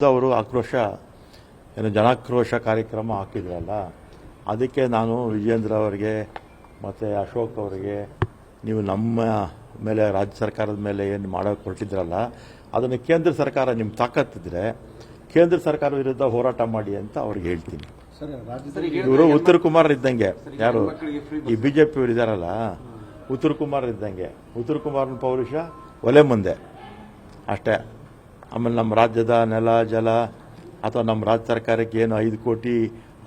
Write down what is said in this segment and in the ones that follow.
ಅವರು ಆಕ್ರೋಶ ಏನು ಜನಾಕ್ರೋಶ ಕಾರ್ಯಕ್ರಮ ಹಾಕಿದ್ರಲ್ಲ ಅದಕ್ಕೆ ನಾನು ವಿಜೇಂದ್ರ ಅವರಿಗೆ ಮತ್ತು ಅಶೋಕ್ ಅವರಿಗೆ ನೀವು ನಮ್ಮ ಮೇಲೆ ರಾಜ್ಯ ಸರ್ಕಾರದ ಮೇಲೆ ಏನು ಮಾಡೋಕೆ ಹೊರಟಿದ್ರಲ್ಲ ಅದನ್ನು ಕೇಂದ್ರ ಸರ್ಕಾರ ನಿಮ್ಮ ತಾಕತ್ತಿದ್ರೆ ಕೇಂದ್ರ ಸರ್ಕಾರ ವಿರುದ್ಧ ಹೋರಾಟ ಮಾಡಿ ಅಂತ ಅವ್ರಿಗೆ ಹೇಳ್ತೀನಿ. ಇವರು ಉತ್ತರ ಕುಮಾರ್ ಇದ್ದಂಗೆ ಯಾರು? ಈ ಬಿ ಜೆ ಅವರು ಇದಾರಲ್ಲ ಉತ್ತರ ಕುಮಾರ್ ಇದ್ದಂಗೆ ಉತ್ತರ ಕುಮಾರ್ನ ಪೌರುಷ ಒಲೆ ಮುಂದೆ ಅಷ್ಟೇ. ಆಮೇಲೆ ನಮ್ಮ ರಾಜ್ಯದ ನೆಲ, ಜಲ, ಅಥವಾ ನಮ್ಮ ರಾಜ್ಯ ಸರ್ಕಾರಕ್ಕೆ ಏನು ಐದು ಕೋಟಿ,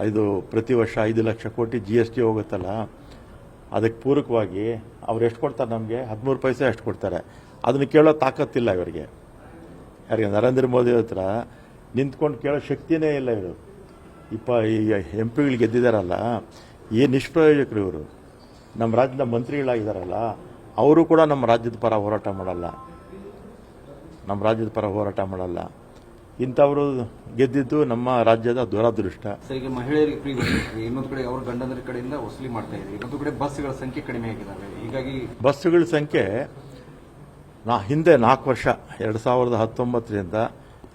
ಐದು ಪ್ರತಿ ವರ್ಷ ಐದು ಲಕ್ಷ ಕೋಟಿ ಜಿ ಎಸ್ ಟಿ ಹೋಗುತ್ತಲ್ಲ, ಅದಕ್ಕೆ ಪೂರಕವಾಗಿ ಅವ್ರು ಎಷ್ಟು ಕೊಡ್ತಾರೆ ನಮಗೆ? ಹದಿಮೂರು ಪೈಸೆ ಎಷ್ಟು ಕೊಡ್ತಾರೆ. ಅದನ್ನು ಕೇಳೋ ತಾಕತ್ತಿಲ್ಲ ಇವರಿಗೆ. ಯಾರಿಗೆ? ನರೇಂದ್ರ ಮೋದಿ ಹತ್ರ ನಿಂತ್ಕೊಂಡು ಕೇಳೋ ಶಕ್ತಿನೇ ಇಲ್ಲ ಇವರು. ಇಪ್ಪ, ಈ ಎಂ ಪಿಗಳು ಗೆದ್ದಿದ್ದಾರಲ್ಲ ಏನು ನಿಷ್ಪ್ರಯೋಜಕರು ಇವರು. ನಮ್ಮ ರಾಜ್ಯದ ಮಂತ್ರಿಗಳಾಗಿದ್ದಾರಲ್ಲ ಅವರು ಕೂಡ ನಮ್ಮ ರಾಜ್ಯದ ಪರ ಹೋರಾಟ ಮಾಡಲ್ಲ. ನಮ್ಮ ರಾಜ್ಯದ ಪರ ಹೋರಾಟ ಮಾಡಲ್ಲ. ಇಂಥವರು ಗೆದ್ದಿದ್ದು ನಮ್ಮ ರಾಜ್ಯದ ದುರಾದೃಷ್ಟ. ಸರಿಗೆ ಮಹಿಳೆಯರಿಗೆ ಫ್ರೀ ಇನ್ನೊಂದು ಕಡೆ ಅವ್ರ ಗಂಡಂದ್ರ ಕಡೆಯಿಂದ ವಸೂಲಿ ಮಾಡ್ತಾ ಇದೆ ಇನ್ನೊಂದು ಕಡೆ ಬಸ್ಗಳ ಸಂಖ್ಯೆ ಕಡಿಮೆ ಆಗಿದ್ದಾವೆ ಹೀಗಾಗಿ ಬಸ್ಸುಗಳ ಸಂಖ್ಯೆ ನಾ ಹಿಂದೆ ನಾಲ್ಕು ವರ್ಷ ಎರಡು ಸಾವಿರದ ಹತ್ತೊಂಬತ್ತರಿಂದ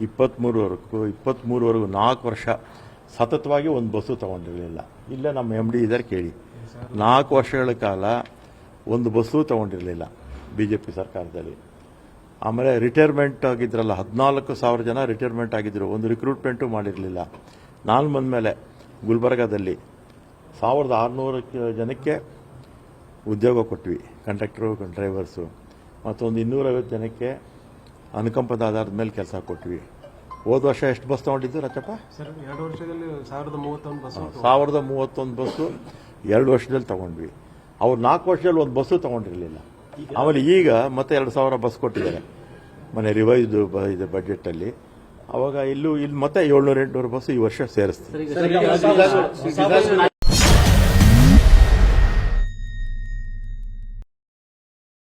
ಇಪ್ಪತ್ತ್ಮೂರವರೆಗೂ ಇಪ್ಪತ್ತ್ಮೂರವರೆಗೂ ನಾಲ್ಕು ವರ್ಷ ಸತತವಾಗಿ ಒಂದು ಬಸ್ಸು ತಗೊಂಡಿರಲಿಲ್ಲ. ಇಲ್ಲೇ ನಮ್ಮ ಎಂ ಡಿ ಇದ್ದಾರೆ ಕೇಳಿ. ನಾಲ್ಕು ವರ್ಷಗಳ ಕಾಲ ಒಂದು ಬಸ್ಸು ತಗೊಂಡಿರಲಿಲ್ಲ. ಬಿ ಜೆ ಪಿ ಸರ್ಕಾರದಲ್ಲಿ. ಆಮೇಲೆ ರಿಟೈರ್ಮೆಂಟ್ ಆಗಿದ್ರಲ್ಲ ಹದಿನಾಲ್ಕು ಸಾವಿರ ಜನ ರಿಟೈರ್ಮೆಂಟ್ ಆಗಿದ್ದರು ಒಂದು ರಿಕ್ರೂಟ್ಮೆಂಟು ಮಾಡಿರಲಿಲ್ಲ. ನಾನು ಬಂದಮೇಲೆ ಗುಲ್ಬರ್ಗಾದಲ್ಲಿ ಸಾವಿರದ ಆರುನೂರು ಜನಕ್ಕೆ ಉದ್ಯೋಗ ಕೊಟ್ವಿ ಕಂಡಕ್ಟ್ರು ಡ್ರೈವರ್ಸು ಮತ್ತೊಂದು ಇನ್ನೂರೈವತ್ತು ಜನಕ್ಕೆ ಅನುಕಂಪದ ಆಧಾರದ ಮೇಲೆ ಕೆಲಸ ಕೊಟ್ವಿ. ಹೋದ ವರ್ಷ ಎಷ್ಟು ಬಸ್ ತೊಗೊಂಡಿದ್ದು ರಚಪ್ಪ? ಎರಡು ವರ್ಷದಲ್ಲಿ ಸಾವಿರದ ಮೂವತ್ತೊಂದು ಬಸ್ ಸಾವಿರದ ಮೂವತ್ತೊಂದು ಬಸ್ಸು ಎರಡು ವರ್ಷದಲ್ಲಿ ತಗೊಂಡ್ವಿ. ಅವ್ರು ನಾಲ್ಕು ವರ್ಷದಲ್ಲಿ ಒಂದು ಬಸ್ಸು ತಗೊಂಡಿರಲಿಲ್ಲ. ಆಮೇಲೆ ಈಗ ಮತ್ತೆ ಎರಡು ಸಾವಿರ ಬಸ್ ಕೊಟ್ಟಿದ್ದಾರೆ ಮನೆ ರಿವೈಸ್ಡ್ ಇದೆ ಬಜೆಟಲ್ಲಿ ಅವಾಗ ಇಲ್ಲೂ ಇಲ್ಲಿ ಮತ್ತೆ ಏಳ್ನೂರ ಎಂಟುನೂರು ಬಸ್ ಈ ವರ್ಷ ಸೇರಿಸ್ತೀವಿ